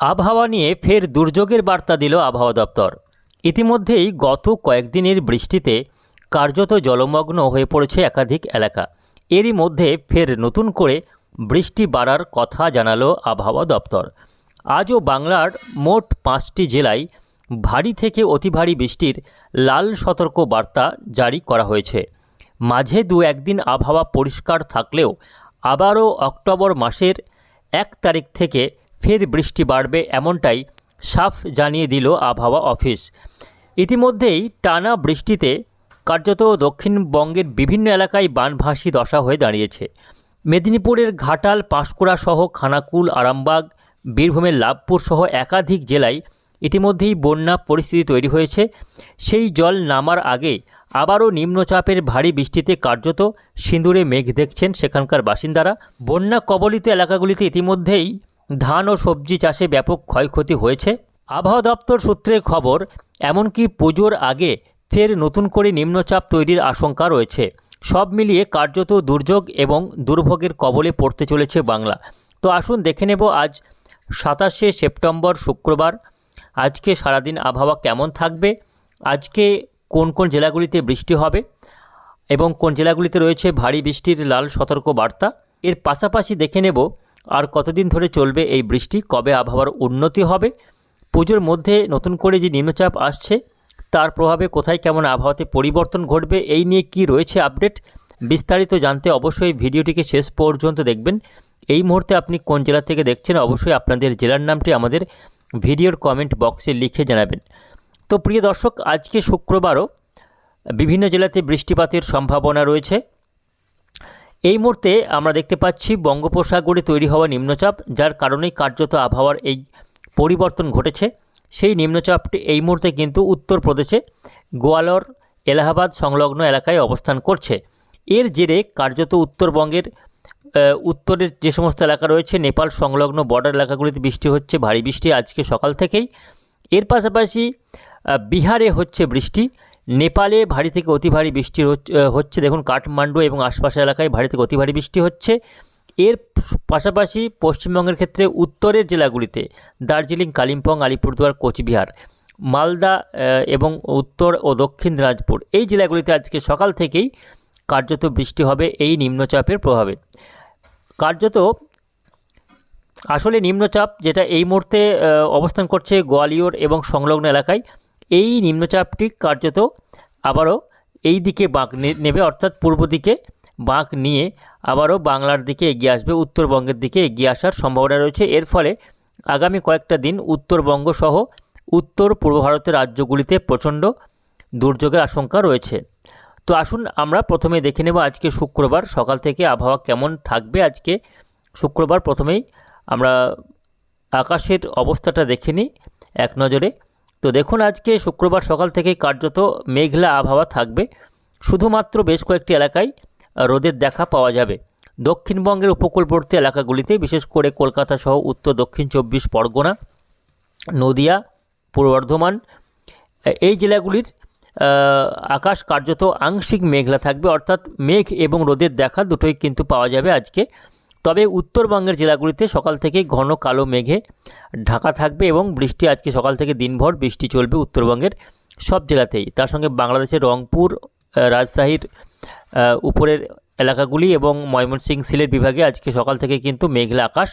আবহাওয়া নিয়ে ফের দুর্যোগের বার্তা দিল আবহাওয়া দপ্তর। ইতিমধ্যেই গত কয়েকদিনের বৃষ্টিতে কার্যত জলমগ্ন হয়ে পড়েছে একাধিক এলাকা। এরই মধ্যে ফের নতুন করে বৃষ্টি বাড়ার কথা জানালো আবহাওয়া দপ্তর। আজও বাংলার মোট পাঁচটি জেলায় ভারী থেকে অতি ভারী বৃষ্টির লাল সতর্ক বার্তা জারি করা হয়েছে। মাঝে দু একদিন আবহাওয়া পরিষ্কার থাকলেও আবারও অক্টোবর মাসের এক তারিখ থেকে ফের বৃষ্টি বাড়বে এমনটাই সাফ জানিয়ে দিল আবহাওয়া অফিস। ইতিমধ্যেই টানা বৃষ্টিতে কার্যত দক্ষিণবঙ্গের বিভিন্ন এলাকায় বানভাসি দশা হয়ে দাঁড়িয়েছে। মেদিনীপুরের ঘাটাল, পাঁশকুড়া সহ খানাকুল, আরামবাগ, বীরভূমের লাভপুর সহ একাধিক জেলায় ইতিমধ্যেই বন্যা পরিস্থিতি তৈরি হয়েছে। সেই জল নামার আগে আবারও নিম্নচাপের ভারী বৃষ্টিতে কার্যত সিঁদুরে মেঘ দেখছেন সেখানকার বাসিন্দারা। বন্যা কবলিত এলাকাগুলিতে ইতিমধ্যেই ধান ও সবজি চাষে ব্যাপক ক্ষয়ক্ষতি হয়েছে। আবহাওয়া দপ্তর সূত্রের খবর, এমনকি পুজোর আগে ফের নতুন করে নিম্নচাপ তৈরির আশঙ্কা রয়েছে। সব মিলিয়ে কার্যত দুর্যোগ এবং দুর্ভোগের কবলে পড়তে চলেছে বাংলা। তো আসুন দেখে নেব আজ সাতাশে সেপ্টেম্বর শুক্রবার। আজকে সারাদিন আবহাওয়া কেমন থাকবে? আজকে কোন কোন জেলাগুলিতে বৃষ্টি হবে? এবং কোন জেলাগুলিতে রয়েছে ভারী বৃষ্টির লাল সতর্ক বার্তা এর পাশাপাশি দেখে নেব আর কতদিন ধরে চলবে এই বৃষ্টি? কবে আবহাওয়ার উন্নতি হবে? পুজোর মধ্যে নতুন করে যে নিম্নচাপ আসছে, তার প্রভাবে কোথায় কেমন আবহাওয়াতে পরিবর্তন ঘটবে, এই নিয়ে কি রয়েছে আপডেট? বিস্তারিত জানতে অবশ্যই ভিডিওটিকে শেষ পর্যন্ত দেখবেন। এই মুহূর্তে আপনি কোন জেলা থেকে দেখছেন, অবশ্যই আপনাদের জেলার নামটি আমাদের ভিডিওর কমেন্ট বক্সে লিখে জানাবেন। তো প্রিয় দর্শক, আজকে শুক্রবারও বিভিন্ন জেলাতে বৃষ্টিপাতের সম্ভাবনা রয়েছে। এই মুহূর্তে আমরা দেখতে পাচ্ছি বঙ্গোপসাগরে তৈরি হওয়া নিম্নচাপ, যার কারণেই কার্যত আবহাওয়ার এই পরিবর্তন ঘটেছে। সেই নিম্নচাপটি এই মুহূর্তে কিন্তু উত্তরপ্রদেশে, গোয়ালর, এলাহাবাদ সংলগ্ন এলাকায় অবস্থান করছে। এর জেরে কার্যত উত্তরবঙ্গের উত্তরের যে সমস্ত এলাকা রয়েছে, নেপাল সংলগ্ন বর্ডার এলাকাগুলিতে বৃষ্টি হচ্ছে, ভারী বৃষ্টি আজকে সকাল থেকেই। এর পাশাপাশি বিহারে হচ্ছে বৃষ্টি। নেপালে ভারী থেকে অতি ভারী বৃষ্টি হচ- হচ্ছে। দেখুন, কাঠমান্ডু এবং আশপাশের এলাকায় ভারী থেকে অতি ভারী বৃষ্টি হচ্ছে। এর পাশাপাশি পশ্চিমবঙ্গের ক্ষেত্রে উত্তরের জেলাগুলিতে দার্জিলিং, কালিম্পং, আলিপুরদুয়ার, কোচবিহার, মালদা এবং উত্তর ও দক্ষিণ দিনাজপুর এই জেলাগুলিতে আজকে সকাল থেকেই কার্যত বৃষ্টি হবে এই নিম্নচাপের প্রভাবে। কার্যত আসলে নিম্নচাপ যেটা এই মুহূর্তে অবস্থান করছে গোয়ালিয়র এবং সংলগ্ন এলাকায় এই নিম্নচাপটি কার্যত আবারও এই দিকে বাঁক নেবে, অর্থাৎ পূর্ব দিকে বাঁক নিয়ে আবারও বাংলার দিকে এগিয়ে আসবে, উত্তরবঙ্গের দিকে এগিয়ে আসার সম্ভাবনা রয়েছে। এর ফলে আগামী কয়েকটা দিন উত্তরবঙ্গ সহ উত্তর পূর্ব ভারতের রাজ্যগুলিতে প্রচণ্ড দুর্যোগের আশঙ্কা রয়েছে। তো আসুন আমরা প্রথমে দেখে নেব আজকে শুক্রবার সকাল থেকে আবহাওয়া কেমন থাকবে। আজকে শুক্রবার প্রথমেই আমরা আকাশের অবস্থাটা দেখে নিই এক নজরে। তো দেখুন আজকে শুক্রবার সকাল থেকে কার্যত মেঘলা আবহাওয়া থাকবে। শুধুমাত্র বেশ কয়েকটি এলাকায় রোদের দেখা পাওয়া যাবে। দক্ষিণবঙ্গের উপকূলবর্তী এলাকাগুলিতে, বিশেষ করে কলকাতা সহ উত্তর, দক্ষিণ চব্বিশ পরগনা, নদিয়া, পূর্ব বর্ধমান, এই জেলাগুলির আকাশ কার্যত আংশিক মেঘলা থাকবে। অর্থাৎ মেঘ এবং রোদের দেখা দুটোই কিন্তু পাওয়া যাবে আজকে। তবে উত্তরবঙ্গের জেলাগুলিতে সকাল থেকেই ঘন কালো মেঘে ঢাকা থাকবে এবং বৃষ্টি আজকে সকাল থেকে দিনভর বৃষ্টি চলবে উত্তরবঙ্গের সব জেলাতেই। তার সঙ্গে বাংলাদেশের রংপুর রাজশাহীর উপরের এলাকাগুলি এবং ময়মনসিংহ সিলেট বিভাগে আজকে সকাল থেকে কিন্তু মেঘলা আকাশ।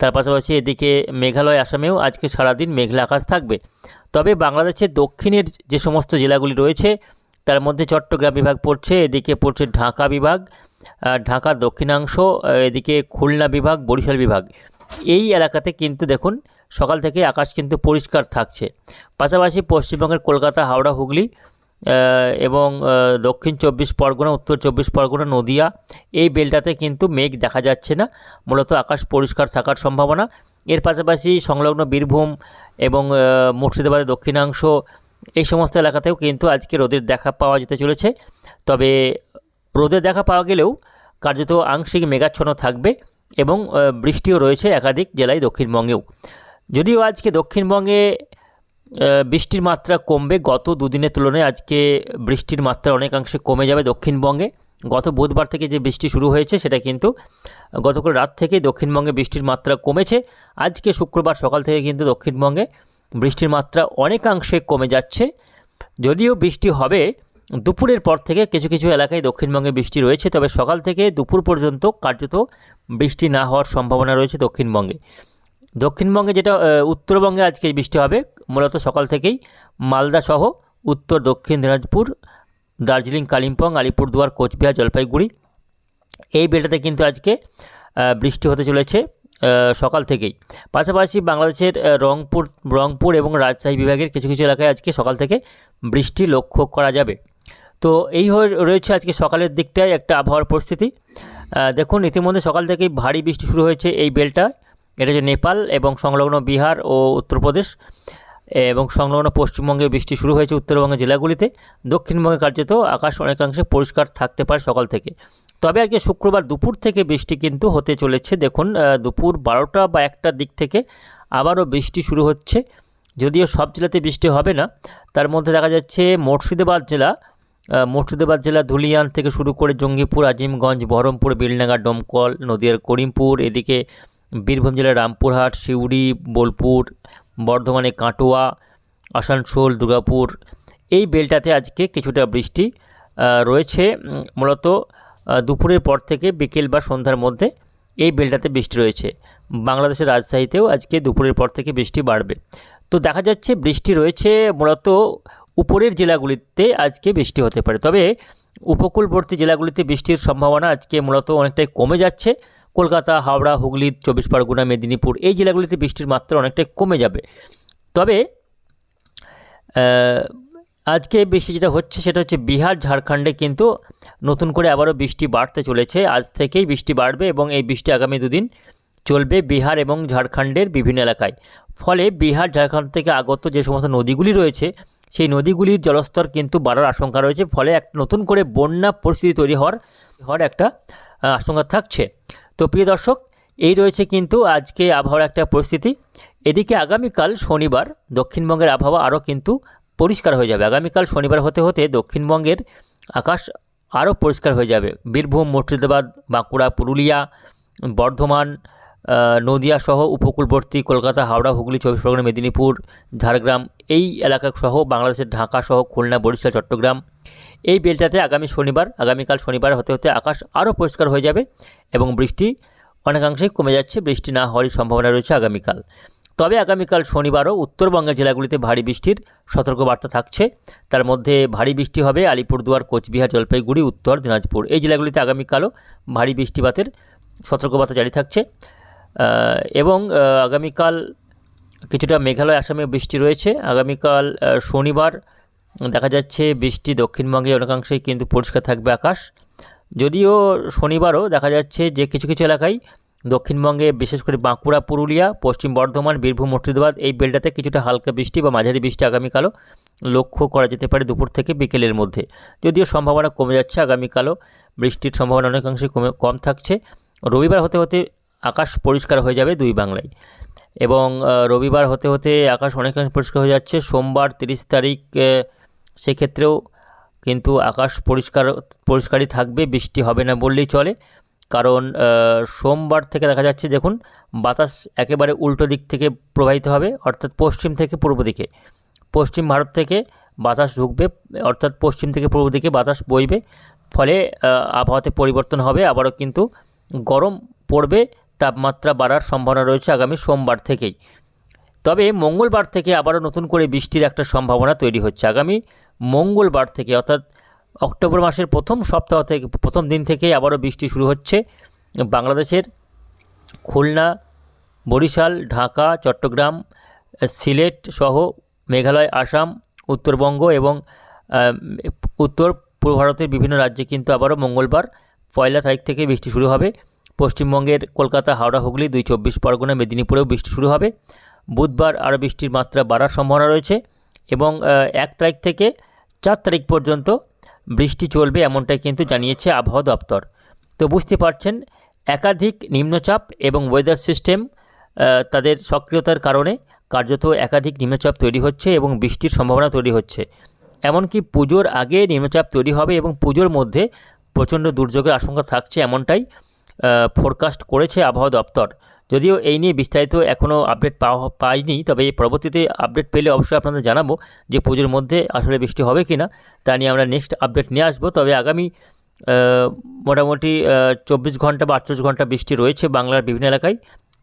তার পাশাপাশি এদিকে মেঘালয়, আসামেও আজকে সারাদিন মেঘলা আকাশ থাকবে। তবে বাংলাদেশের দক্ষিণের যে সমস্ত জেলাগুলি রয়েছে, তার মধ্যে চট্টগ্রাম বিভাগ পড়ছে, এদিকে পড়ছে ঢাকা বিভাগ ঢাকার দক্ষিণাংশ এদিকে খুলনা বিভাগ, বরিশাল বিভাগ। এই এলাকাতে কিন্তু দেখুন, সকাল থেকে আকাশ কিন্তু পরিষ্কার থাকছে। পাশাপাশি পশ্চিমবঙ্গের কলকাতা, হাওড়া, হুগলি এবং দক্ষিণ চব্বিশ পরগনা, উত্তর চব্বিশ পরগনা, নদিয়া, এই বেলটাতে কিন্তু মেঘ দেখা যাচ্ছে না। মূলত আকাশ পরিষ্কার থাকার সম্ভাবনা। এর পাশাপাশি সংলগ্ন বীরভূম এবং মুর্শিদাবাদের দক্ষিণাংশ, এই সমস্ত এলাকাতেও কিন্তু আজকে রোদের দেখা পাওয়া যেতে চলেছে। তবে রোদের দেখা পাওয়া গেলেও কার্যত আংশিক মেঘাচ্ছন্ন থাকবে এবং বৃষ্টিও রয়েছে একাধিক জেলায় দক্ষিণবঙ্গেও। যদিও আজকে দক্ষিণবঙ্গে বৃষ্টির মাত্রা কমবে, গত দুদিনের তুলনায় আজকে বৃষ্টির মাত্রা অনেকাংশে কমে যাবে দক্ষিণবঙ্গে। গত বুধবার থেকে যে বৃষ্টি শুরু হয়েছে সেটা কিন্তু, গতকাল রাত থেকে দক্ষিণবঙ্গে বৃষ্টির মাত্রা কমেছে। আজকে শুক্রবার সকাল থেকে কিন্তু দক্ষিণবঙ্গে বৃষ্টির মাত্রা অনেকাংশে কমে যাচ্ছে। যদিও বৃষ্টি হবে দুপুরের পর থেকে কিছু কিছু এলাকায় দক্ষিণবঙ্গে বৃষ্টি রয়েছে, তবে সকাল থেকে দুপুর পর্যন্ত কার্যত বৃষ্টি না হওয়ার সম্ভাবনা রয়েছে দক্ষিণবঙ্গে। দক্ষিণবঙ্গে যেটা উত্তরবঙ্গে আজকে বৃষ্টি হবে, মূলত সকাল থেকেই মালদা সহ উত্তর, দক্ষিণ দিনাজপুর, দার্জিলিং, কালিম্পং, আলিপুরদুয়ার, কোচবিহার, জলপাইগুড়ি, এই বেলটাতে কিন্তু আজকে বৃষ্টি হতে চলেছে সকাল থেকেই। পাশাপাশি বাংলাদেশের রংপুর রংপুর এবং রাজশাহী বিভাগের কিছু কিছু এলাকায় আজকে সকাল থেকে বৃষ্টি লক্ষ্য করা যাবে। তো এই হয়ে রয়েছে আজকে সকালের দিকটায় একটা আবহাওয়ার পরিস্থিতি। দেখুন, ইতিমধ্যে সকাল থেকেই ভারী বৃষ্টি শুরু হয়েছে এই বেলটা। এটা হচ্ছে নেপাল এবং সংলগ্ন বিহার ও উত্তরপ্রদেশ। এবং সংলগ্ন পশ্চিমবঙ্গে বৃষ্টি শুরু হয়েছে উত্তরবঙ্গের জেলাগুলিতে। দক্ষিণবঙ্গে কার্যত আকাশ অনেকাংশে পরিষ্কার থাকতে পারে সকাল থেকে। তবে আজকে শুক্রবার দুপুর থেকে বৃষ্টি কিন্তু হতে চলেছে। দেখুন দুপুর বারোটা বা একটার দিক থেকে আবারও বৃষ্টি শুরু হচ্ছে। যদিও সব জেলাতে বৃষ্টি হবে না। তার মধ্যে দেখা যাচ্ছে মুর্শিদাবাদ জেলা মুর্শিদাবাদ জেলা ধুলিয়ান থেকে শুরু করে জঙ্গিপুর, আজিমগঞ্জ, বহরমপুর, বিলনাগা, ডোমকল, নদিয়ার করিমপুর, এদিকে বীরভূম জেলার রামপুরহাট, সিউড়ি, বোলপুর বর্ধমানে কাটোয়া, আসানসোল, দুর্গাপুর, এই বেলটাতে আজকে কিছুটা বৃষ্টি রয়েছে। মূলত দুপুরের পর থেকে বিকেল বা সন্ধ্যার মধ্যে এই বেলটাতে বৃষ্টি রয়েছে। বাংলাদেশের রাজশাহীতেও আজকে দুপুরের পর থেকে বৃষ্টি বাড়বে। তো দেখা যাচ্ছে বৃষ্টি রয়েছে, মূলত উপরের জেলাগুলিতে আজকে বৃষ্টি হতে পারে। তবে উপকূলবর্তী জেলাগুলিতে বৃষ্টির সম্ভাবনা আজকে মূলত অনেকটাই কমে যাচ্ছে। কলকাতা, হাওড়া, হুগলি, চব্বিশ পরগনা, মেদিনীপুর এই জেলাগুলিতে বৃষ্টির মাত্রা অনেকটাই কমে যাবে। তবে আজকে বৃষ্টি যেটা হচ্ছে সেটা হচ্ছে বিহার, ঝাড়খণ্ডে কিন্তু নতুন করে আবারও বৃষ্টি বাড়তে চলেছে। আজ থেকেই বৃষ্টি বাড়বে এবং এই বৃষ্টি আগামী দুদিন চলবে বিহার এবং ঝাড়খণ্ডের বিভিন্ন এলাকায়। ফলে বিহার, ঝাড়খণ্ড থেকে আগত যে সমস্ত নদীগুলি রয়েছে, সেই নদীগুলির জলস্তর কিন্তু বাড়ার আশঙ্কা রয়েছে, ফলে এক নতুন করে বন্যা পরিস্থিতি তৈরি হওয়ার হওয়ার একটা আশঙ্কা থাকছে। তো প্রিয় দর্শক, এই রয়েছে কিন্তু আজকে আবহাওয়ার একটা পরিস্থিতি। এদিকে আগামীকাল শনিবার দক্ষিণবঙ্গের আবহাওয়া আরও কিন্তু পরিষ্কার হয়ে যাবে। আগামীকাল শনিবার হতে হতে দক্ষিণবঙ্গের আকাশ আরও পরিষ্কার হয়ে যাবে। বীরভূম, মুর্শিদাবাদ, বাঁকুড়া, পুরুলিয়া, বর্ধমান নদিয়া সহ উপকূলবর্তী কলকাতা, হাওড়া, হুগলি, চব্বিশ পরগনা, মেদিনীপুর, ঝাড়গ্রাম এই এলাকা সহ বাংলাদেশের ঢাকা সহ খুলনা, বরিশাল, চট্টগ্রাম এই বেলটাতে আগামী শনিবার, আগামীকাল শনিবার হতে হতে আকাশ আরও পরিষ্কার হয়ে যাবে এবং বৃষ্টি অনেকাংশেই কমে যাচ্ছে। বৃষ্টি না হওয়ারই সম্ভাবনা রয়েছে আগামীকাল। তবে আগামীকাল শনিবারও উত্তরবঙ্গের জেলাগুলিতে ভারী বৃষ্টির সতর্কবার্তা থাকছে। তার মধ্যে ভারী বৃষ্টি হবে আলিপুরদুয়ার, কোচবিহার, জলপাইগুড়ি, উত্তর দিনাজপুর। এই জেলাগুলিতে আগামীকালও ভারী বৃষ্টিপাতের সতর্কবার্তা জারি থাকছে। এবং আগামীকাল কিছুটা মেঘালয়, আসামে বৃষ্টি রয়েছে। আগামীকাল শনিবার দেখা যাচ্ছে বৃষ্টি দক্ষিণবঙ্গে অনেকাংশেই কিন্তু পরিষ্কার থাকবে আকাশ। যদিও শনিবারও দেখা যাচ্ছে যে কিছু কিছু এলাকায় দক্ষিণবঙ্গে, বিশেষ করে বাঁকুড়া, পুরুলিয়া, পশ্চিম বর্ধমান, বীরভূম, মুর্শিদাবাদ এই বেলটাতে কিছুটা হালকা বৃষ্টি বা মাঝারি বৃষ্টি আগামীকালও লক্ষ্য করা যেতে পারে দুপুর থেকে বিকেলের মধ্যে। যদিও সম্ভাবনা কমে যাচ্ছে, আগামীকালও বৃষ্টির সম্ভাবনা অনেকাংশে কমে, কম থাকছে। রবিবার হতে হতে আকাশ পরিষ্কার হয়ে যাবে দুই বাংলায়। এবং রবিবার হতে হতে আকাশ অনেকাংশে পরিষ্কার হয়ে যাচ্ছে। সোমবার তিরিশ তারিখ সেক্ষেত্রেও কিন্তু আকাশ পরিষ্কার, পরিষ্কারই থাকবে, বৃষ্টি হবে না বললেই চলে। কারণ সোমবার থেকে দেখা যাচ্ছে, দেখুন, বাতাস একেবারে উল্টো দিক থেকে প্রবাহিত হবে, অর্থাৎ পশ্চিম থেকে পূর্ব দিকে। পশ্চিম ভারত থেকে বাতাস ঢুকবে, অর্থাৎ পশ্চিম থেকে পূর্ব দিকে বাতাস বইবে। ফলে আবহাওয়াতে পরিবর্তন হবে, আবারও কিন্তু গরম পড়বে তাপমাত্রা বাড়ার সম্ভাবনা রয়েছে আগামী সোমবার থেকেই। তবে মঙ্গলবার থেকে আবারও নতুন করে বৃষ্টির একটা সম্ভাবনা তৈরি হচ্ছে। আগামী মঙ্গলবার থেকে, অর্থাৎ অক্টোবর মাসের প্রথম সপ্তাহ থেকে, প্রথম দিন থেকেই আবারও বৃষ্টি শুরু হচ্ছে। বাংলাদেশের খুলনা, বরিশাল, ঢাকা, চট্টগ্রাম, সিলেট সহ মেঘালয়, আসাম, উত্তরবঙ্গ এবং উত্তর পূর্ব ভারতের বিভিন্ন রাজ্যে কিন্তু আবারও মঙ্গলবার পয়লা তারিখ থেকে বৃষ্টি শুরু হবে। পশ্চিমবঙ্গের কলকাতা, হাওড়া, হুগলি দুই চব্বিশ পরগনা, মেদিনীপুরেও বৃষ্টি শুরু হবে। বুধবার আরও বৃষ্টির মাত্রা বাড়ার সম্ভাবনা রয়েছে এবং এক তারিখ থেকে চার তারিখ পর্যন্ত বৃষ্টি চলবে এমনটাই কিন্তু জানিয়েছে আবহাওয়া দপ্তর। তো বুঝতে পারছেন, একাধিক নিম্নচাপ এবং ওয়েদার সিস্টেম তাদের সক্রিয়তার কারণে কার্যত একাধিক নিম্নচাপ তৈরি হচ্ছে এবং বৃষ্টির সম্ভাবনা তৈরি হচ্ছে। এমনকি পুজোর আগে নিম্নচাপ তৈরি হবে এবং পুজোর মধ্যে প্রচণ্ড দুর্যোগের আশঙ্কা থাকছে এমনটাই ফোরকাস্ট করেছে আবহাওয়া দপ্তর। যদিও এই নিয়ে বিস্তারিত এখনও আপডেট পাওয়া পাইনি, তবে এই পরবর্তীতে আপডেট পেলে অবশ্যই আপনাদের জানাব যে পুজোর মধ্যে আসলে বৃষ্টি হবে কি না তা নিয়ে আমরা নেক্সট আপডেট নিয়ে আসব। তবে আগামী মোটামুটি চব্বিশ ঘণ্টা বা আটচল্লিশ ঘণ্টা বৃষ্টি রয়েছে বাংলার বিভিন্ন এলাকায়।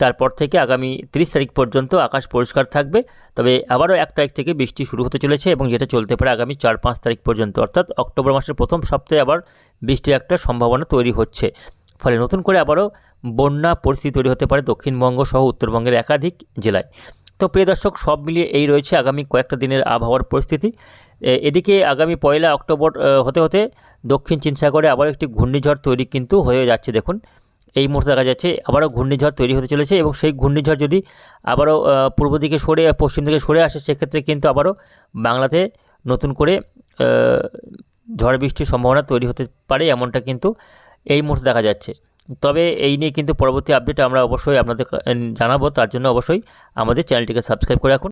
তারপর থেকে আগামী তিরিশ তারিখ পর্যন্ত আকাশ পরিষ্কার থাকবে, তবে আবারও এক তারিখ থেকে বৃষ্টি শুরু হতে চলেছে এবং যেটা চলতে পারে আগামী চার পাঁচ তারিখ পর্যন্ত, অর্থাৎ অক্টোবর মাসের প্রথম সপ্তাহে আবার বৃষ্টির একটা সম্ভাবনা তৈরি হচ্ছে। ফলে নতুন করে আবারও বন্যা পরিস্থিতি তৈরি হতে পারে দক্ষিণবঙ্গ সহ উত্তরবঙ্গের একাধিক জেলায়। তো প্রিয় দর্শক, সব মিলিয়ে এই রয়েছে আগামী কয়েকটা দিনের আবহাওয়ার পরিস্থিতি। এদিকে আগামী পয়লা অক্টোবর হতে হতে দক্ষিণ চীন সাগরে আবার একটি ঘূর্ণিঝড় তৈরি কিন্তু হয়ে যাচ্ছে দেখুন। এই মুহূর্তে দেখা যাচ্ছে আবারও ঘূর্ণিঝড় তৈরি হতে চলেছে এবং সেই ঘূর্ণিঝড় যদি আবারও পূর্ব দিকে সরে, পশ্চিম দিকে সরে আসে, সেক্ষেত্রে কিন্তু আবারও বাংলাতে নতুন করে ঝড় বৃষ্টির সম্ভাবনা তৈরি হতে পারে এমনটা কিন্তু এই মুহূর্তে দেখা যাচ্ছে। তবে এই নিয়ে কিন্তু পরবর্তী আপডেট আমরা অবশ্যই আপনাদের জানাব। তার জন্য অবশ্যই আমাদের চ্যানেলটিকে সাবস্ক্রাইব করে রাখুন।